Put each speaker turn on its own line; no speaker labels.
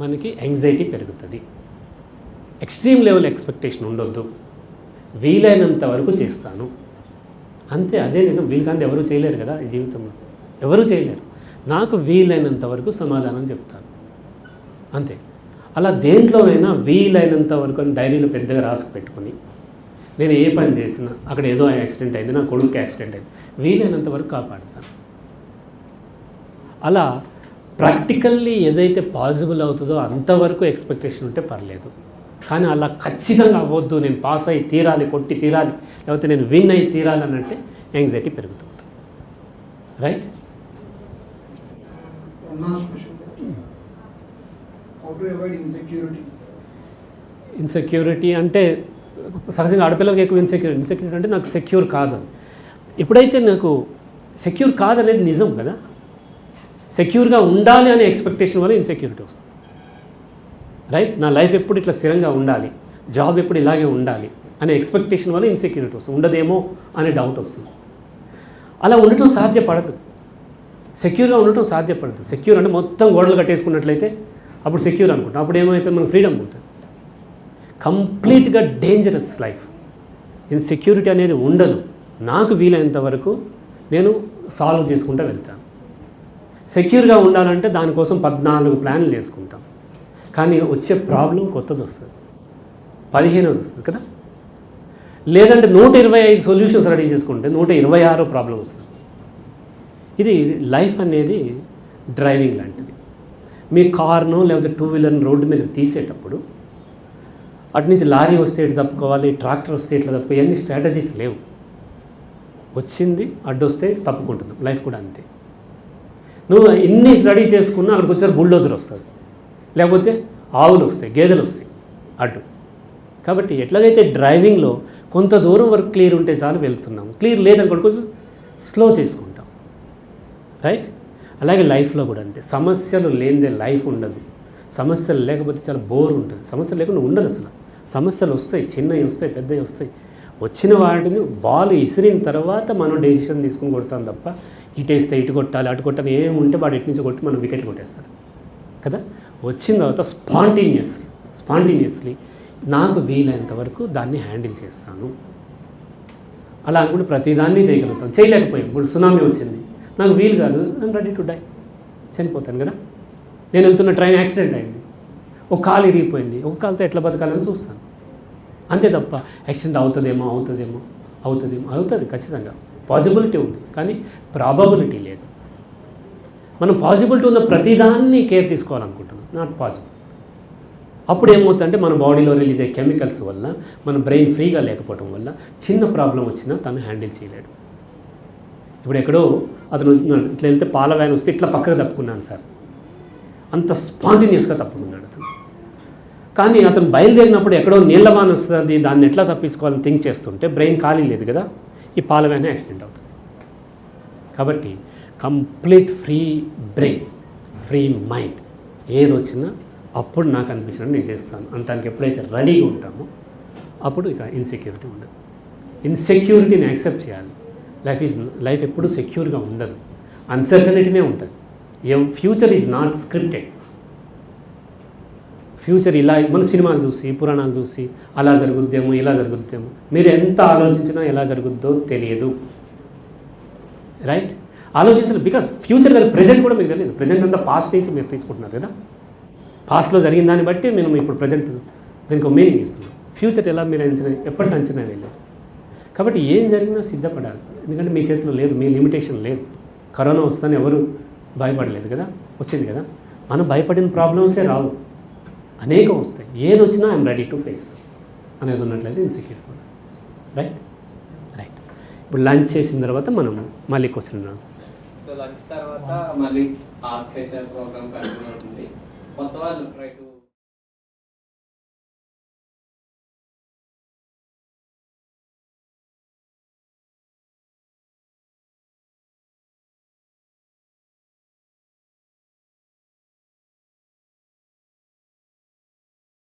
మనకి యాంగ్జైటీ పెరుగుతుంది. Extreme level expectation ఉండొద్దు. వీలైనంత వరకు చేస్తాను. అంతే అదే నిజం. వీలు కానీ ఎవరు చేయలేరు కదా ఈ జీవితంలో. ఎవరు చేయలేరు. నాకు వీలైనంత వరకు సమాధానం చెప్తాను. అంతే. అలా దేంట్లోనైనా వీలైనంత వరకు అని డైరీలో పెద్దగా రాసుకు పెట్టుకొని నేను ఏ పని చేసినా అక్కడ ఏదో యాక్సిడెంట్ అయింది నా కొడుకు యాక్సిడెంట్ అయింది వీలైనంత వరకు కాపాడుతాను. అలా ప్రాక్టికల్లీ ఏదైతే పాసిబుల్ అవుతుందో అంతవరకు ఎక్స్పెక్టేషన్ ఉంటే పర్లేదు కానీ అలా ఖచ్చితంగా అవ్వద్దు నేను పాస్ అయ్యి తీరాలి కొట్టి తీరాలి లేకపోతే నేను విన్ అయ్యి తీరాలి అని అంటే యాంగ్జైటీ పెరుగుతుంది రైట్? ఇన్సెక్యూరిటీ అంటే సహజంగా ఆడపిల్లలకి ఎక్కువ ఇన్సెక్యూర్ ఇన్సెక్యూరిటీ అంటే నాకు సెక్యూర్ కాదు. ఎప్పుడైతే నాకు సెక్యూర్ కాదనేది నిజం కదా సెక్యూర్గా ఉండాలి అనే ఎక్స్పెక్టేషన్ వల్ల ఇన్సెక్యూరిటీ వస్తుంది. రైట్? నా లైఫ్ ఎప్పుడు ఇట్లా స్థిరంగా ఉండాలి? జాబ్ ఎప్పుడు ఇలాగే ఉండాలి? అనే ఎక్స్పెక్టేషన్ వల్ల ఇన్సెక్యూరిటీ వస్తుంది. ఉండదేమో అనే డౌట్ వస్తుంది. అలా ఉండటం సాధ్యపడదు. సెక్యూర్గా ఉండటం సాధ్యపడదు. సెక్యూర్ అంటే మొత్తం గోడలు కట్టేసుకున్నట్లయితే అప్పుడు సెక్యూర్ అనుకుంటాం. అప్పుడు ఏమైతే మనకు ఫ్రీడమ్ ఉంటుంది కంప్లీట్గా డేంజరస్ లైఫ్. ఇన్సెక్యూరిటీ అనేది ఉండదు. నాకు వీలైనంత వరకు నేను సాల్వ్ చేసుకుంటూ వెళ్తాను. సెక్యూర్గా ఉండాలంటే దానికోసం పద్నాలుగు ప్లాన్లు వేసుకుంటాం. కానీ వచ్చే ప్రాబ్లం కొత్తది వస్తుంది. పదిహేనవది వస్తుంది కదా? లేదంటే నూట ఇరవై ఐదు సొల్యూషన్స్ రెడీ చేసుకుంటే నూట ఇరవై ఆరో ప్రాబ్లం వస్తుంది. ఇది లైఫ్ అనేది డ్రైవింగ్ లాంటిది. మీ కార్ను లేకపోతే టూ వీలర్ని రోడ్డు మీద తీసేటప్పుడు అటు నుంచి లారీ వస్తే ఇటు తప్పుకోవాలి ట్రాక్టర్ వస్తే ఇట్లా తప్పుకో ఇవన్నీ స్ట్రాటజీస్ లేవు. వచ్చింది అడ్డు వస్తే లైఫ్ కూడా అంతే. నువ్వు ఎన్ని స్టడీ చేసుకున్నా అక్కడికి వచ్చారు బుల్డోజర్ వస్తుంది. లేకపోతే ఆవులు వస్తాయి గేదెలు వస్తాయి అడ్డు. కాబట్టి ఎట్లాగైతే డ్రైవింగ్లో కొంత దూరం వరకు క్లియర్ ఉంటే చాలు వెళ్తున్నాం క్లియర్ లేదనుకోండి కొంచెం స్లో చేసుకుంటాం. రైట్ అలాగే లైఫ్లో కూడా అంతే. సమస్యలు లేనిదే లైఫ్ ఉండదు. సమస్యలు లేకపోతే చాలా బోర్ ఉంటుంది. సమస్యలు లేకుండా ఉండదు అసలు. సమస్యలు వస్తాయి చిన్నవి వస్తాయి పెద్దవి వస్తాయి. వచ్చిన వాటిని బాల్ ఇసిరిన తర్వాత మనం డెసిషన్ తీసుకుని కొడతాం తప్ప ఇటేస్తే ఇటు కొట్టాలి అటు కొట్టాలి ఏం ఉంటే వాడు ఇటు నుంచి కొట్టి మనం వికెట్లు కొట్టేస్తాడు. కదా? వచ్చిన తర్వాత స్పాంటేనియస్లీ స్పాంటేనియస్లీ నాకు వీలైనంత వరకు దాన్ని హ్యాండిల్ చేస్తాను. అలా అనుకుంటే ప్రతిదాన్ని చేయగలుగుతాం చేయలేకపోయాం ఇప్పుడు సునామీ వచ్చింది. నాకు వీలు కాదు. నేను రెడీ టు డై చనిపోతాను కదా? నేను వెళ్తున్న ట్రైన్ యాక్సిడెంట్ అయింది. ఒక కాలు ఇరిగిపోయింది. ఒక కాలుతో ఎట్లా బతకాలని చూస్తాను. అంతే తప్ప యాక్సిడెంట్ అవుతుందేమో అవుతుందేమో అవుతుందేమో అవుతుంది ఖచ్చితంగా. పాసిబిలిటీ ఉంది కానీ ప్రాబబిలిటీ లేదు. మనం పాసిబిలిటీ ఉన్న ప్రతిదాన్ని కేర్ తీసుకోవాలనుకుంటున్నాం. నాట్ పాసిబుల్ అప్పుడు ఏమవుతుందంటే మన బాడీలో రిలీజ్ అయ్యే కెమికల్స్ వల్ల మన బ్రెయిన్ ఫ్రీగా లేకపోవడం వల్ల చిన్న ప్రాబ్లం వచ్చినా తను హ్యాండిల్ చేయలేడు. ఇప్పుడు ఎక్కడో అతను ఇట్లా వెళ్తే పాల వ్యాన్ వస్తే ఇట్లా పక్కకు తప్పుకున్నాను సార్. అంత స్పాంటినియస్గా తప్పుకున్నాడు అతను. కానీ అతను బయలుదేరినప్పుడు ఎక్కడో నీళ్ళ వాన వస్తుంది దాన్ని ఎట్లా తప్పించుకోవాలని థింక్ చేస్తుంటే బ్రెయిన్ ఖాళీ లేదు కదా. ఈ పాల వ్యాన్ యాక్సిడెంట్ అవుతుంది. కాబట్టి complete free brain free mind ఏది వచ్చినా అప్పుడు నాకు అనిపించినట్టు నేను చేస్తాను. అంటానికి ఎప్పుడైతే రెడీగా ఉంటామో అప్పుడు ఇక ఇన్సెక్యూరిటీ ఉండదు. ఇన్సెక్యూరిటీని యాక్సెప్ట్ చేయాలి. లైఫ్ ఈజ్ లైఫ్ ఎప్పుడు సెక్యూర్గా ఉండదు. అన్సర్టనిటీనే ఉంటుంది. A future is not scripted future ఇలా మన సినిమాలు చూసి పురాణాలు చూసి అలా జరుగుద్దేమో ఇలా జరుగుద్దేమో. మీరు ఎంత ఆలోచించినా ఎలా జరుగుద్దో తెలియదు. రైట్ ఆలోచించాలి బికాస్ ఫ్యూచర్ కదా ప్రజెంట్ కూడా మీకు తెలియదు. ప్రజెంట్ అంతా పాస్ట్ నుంచి మీరు తీసుకుంటున్నారు కదా. పాస్ట్లో జరిగిన దాన్ని బట్టి మేము ఇప్పుడు ప్రజెంట్ దీనికి ఒక మీనింగ్ ఇస్తున్నాం. ఫ్యూచర్ ఎలా మీరు అంచనా ఎప్పటికీ అంచనా వెళ్ళారు కాబట్టి ఏం జరిగినా సిద్ధపడాలి. ఎందుకంటే మీ చేతిలో లేదు మీ లిమిటేషన్ లేదు. కరోనా వస్తుందని ఎవరు భయపడలేదు కదా? వచ్చింది కదా? మనం భయపడిన ప్రాబ్లమ్సే రావు. అనేకం వస్తాయి. ఏది వచ్చినా ఐఎమ్ రెడీ టు ఫేస్ అనేది ఉన్నట్లయితే ఇన్సెక్యూర్ రైట్ రైట్ ఇప్పుడు లంచ్ చేసిన తర్వాత మనం మళ్ళీ క్వశ్చన్ ఆన్సర్స్
సో లంచ్ తర్వాత మళ్ళీ ఆస్క్ హెచ్ఆర్ ప్రోగ్రామ్ కంటిన్యూ అవుతుంది కొత్త వాళ్ళు